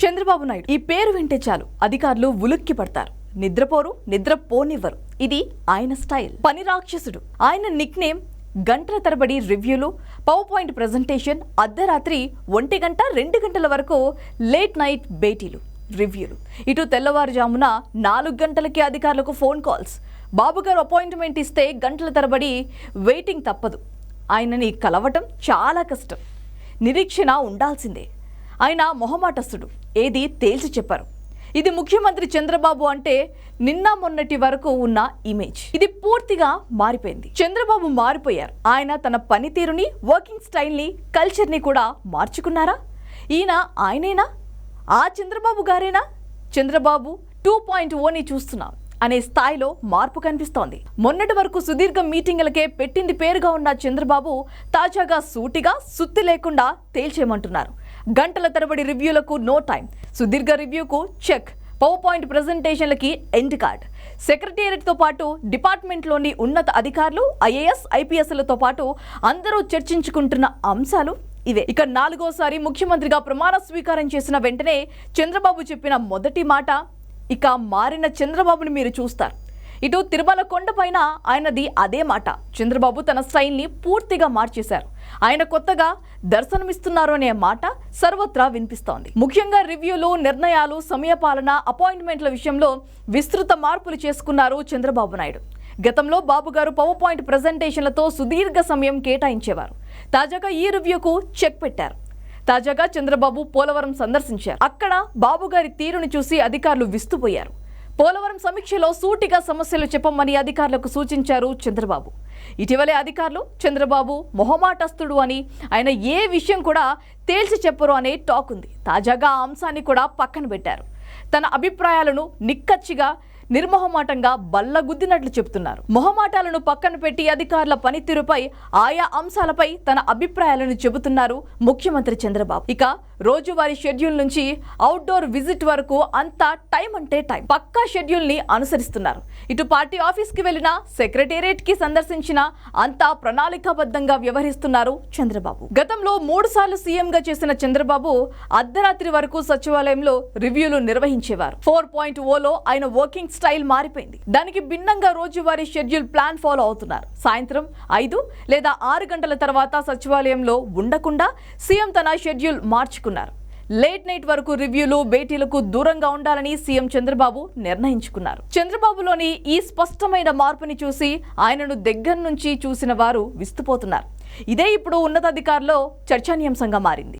చంద్రబాబు నాయుడు. ఈ పేరు వింటే చాలు. అధికారులు ఉలుక్కి పడతారు నిద్రపోరు నిద్రపోనివ్వరు. ఇది ఆయన స్టైల్. పని రాక్షసుడు. ఆయన నిక్ నేమ్ గంటల తరబడి రివ్యూలు పవర్ పాయింట్ ప్రజెంటేషన్ అర్ధరాత్రి ఒంటి గంట రెండు గంటల వరకు లేట్ నైట్ భేటీలు రివ్యూలు. ఇటు తెల్లవారుజామున నాలుగు గంటలకి అధికారులకు ఫోన్ కాల్స్. బాబు గారు అపాయింట్మెంట్ ఇస్తే గంటల తరబడి వెయిటింగ్ తప్పదు. ఆయనని కలవటం చాలా కష్టం. నిరీక్షణ ఉండాల్సిందే. ఆయన మొహమాటస్తుడు. ఏది తేల్చి చెప్పారు. ఇది ముఖ్యమంత్రి చంద్రబాబు అంటే నిన్న మొన్నటి వరకు ఉన్న ఇమేజ్. ఇది పూర్తిగా మారిపోయింది. చంద్రబాబు మారిపోయారు. ఆయన తన పనితీరుని వర్కింగ్ స్టైల్ని కల్చర్ని కూడా మార్చుకున్నారా? ఈయన ఆయనేనా? ఆ చంద్రబాబు గారేనా? చంద్రబాబు టూ పాయింట్ ఓని చూస్తున్నాం అనే స్థాయిలో మార్పు కనిపిస్తోంది. మొన్నటి వరకు సుదీర్ఘ మీటింగులకే పెట్టింది పేరుగా ఉన్న చంద్రబాబు తాజాగా సూటిగా సుత్తి లేకుండా తేల్చేయమంటున్నారు. గంటల తరబడి రివ్యూలకు నో టైం సుదీర్ఘ రివ్యూకు చెక్ పవర్ పాయింట్ ప్రజెంటేషన్లకి ఎండ్ కార్డ్ సెక్రటేరియట్తో పాటు డిపార్ట్మెంట్లోని ఉన్నత అధికారులు ఐఏఎస్ ఐపీఎస్లతో పాటు అందరూ చర్చించుకుంటున్న అంశాలు ఇవే. ఇక నాలుగోసారి ముఖ్యమంత్రిగా ప్రమాణ స్వీకారం చేసిన వెంటనే చంద్రబాబు చెప్పిన మొదటి మాట ఇక మారిన చంద్రబాబుని మీరు చూస్తారు. ఇటు తిరుమల కొండపైన ఆయనది అదే మాట. చంద్రబాబు తన స్టైల్ని పూర్తిగా మార్చేశారు. ఆయన కొత్తగా దర్శనమిస్తున్నారు అనే మాట సర్వత్రా వినిపిస్తోంది. ముఖ్యంగా రివ్యూలు నిర్ణయాలు సమయపాలన అపాయింట్మెంట్ల విషయంలో విస్తృత మార్పులు చేసుకున్నారు చంద్రబాబు నాయుడు. గతంలో బాబు గారు పవర్ పాయింట్ ప్రజెంటేషన్లతో సుదీర్ఘ సమయం కేటాయించేవారు. తాజాగా ఈ రివ్యూకు చెక్ పెట్టారు. తాజాగా చంద్రబాబు పోలవరం సందర్శించారు. అక్కడ బాబు గారి తీరును చూసి అధికారులు విస్తుపోయారు. పోలవరం సమీక్షలో సూటిగా సమస్యలు చెప్పమని అధికారులకు సూచించారు చంద్రబాబు. ఇటీవలే అధికారులు చంద్రబాబు మొహమాటస్తుడు అని ఆయన ఏ విషయం కూడా తేల్చి చెప్పరు అనే టాక్ ఉంది. తాజాగా ఆ అంశాన్ని కూడా పక్కన పెట్టారు. తన అభిప్రాయాలను నిక్కచ్చిగా నిర్మోహమాటంగా బల్లగుద్దినట్లు చెబుతున్నారు. మొహమాటాలను పక్కన పెట్టి అధికారుల పనితీరుపై ఆయా అంశాలపై తన అభిప్రాయాలను చెబుతున్నారు ముఖ్యమంత్రి చంద్రబాబు. ఇక రోజువారీ షెడ్యూల్ నుంచి అవుట్డోర్ విజిట్ వరకు అంతా టైం అంటే టైం. పక్కా షెడ్యూల్ని అనుసరిస్తున్నారు. ఇటు పార్టీ ఆఫీస్కి వెళ్ళినా సెక్రటేరియట్కి సందర్శించిన అంతా ప్రణాళికాబద్ధంగా వ్యవహరిస్తున్నారు చంద్రబాబు. గతంలో మూడు సార్లు సీఎం గా చేసిన చంద్రబాబు అర్ధరాత్రి వరకు సచివాలయంలో రివ్యూలు నిర్వహించేవారు. ఫోర్ పాయింట్ ఓలో ఆయన వర్కింగ్ స్టైల్ మారిపోయింది. దానికి భిన్నంగా రోజువారీ షెడ్యూల్ ప్లాన్ ఫాలో అవుతున్నారు. సాయంత్రం ఐదు లేదా ఆరు గంటల తర్వాత సచివాలయంలో ఉండకుండా సీఎం తన షెడ్యూల్ మార్చుకున్నారు. లేట్ నైట్ వరకు రివ్యూలు భేటీలకు దూరంగా ఉండాలని సీఎం చంద్రబాబు నిర్ణయించుకున్నారు. చంద్రబాబులోని ఈ స్పష్టమైన మార్పుని చూసి ఆయనను దగ్గర నుంచి చూసిన వారు విస్తుపోతున్నారు. ఇదే ఇప్పుడు ఉన్నతాధికారులో చర్చనీయాంశంగా మారింది.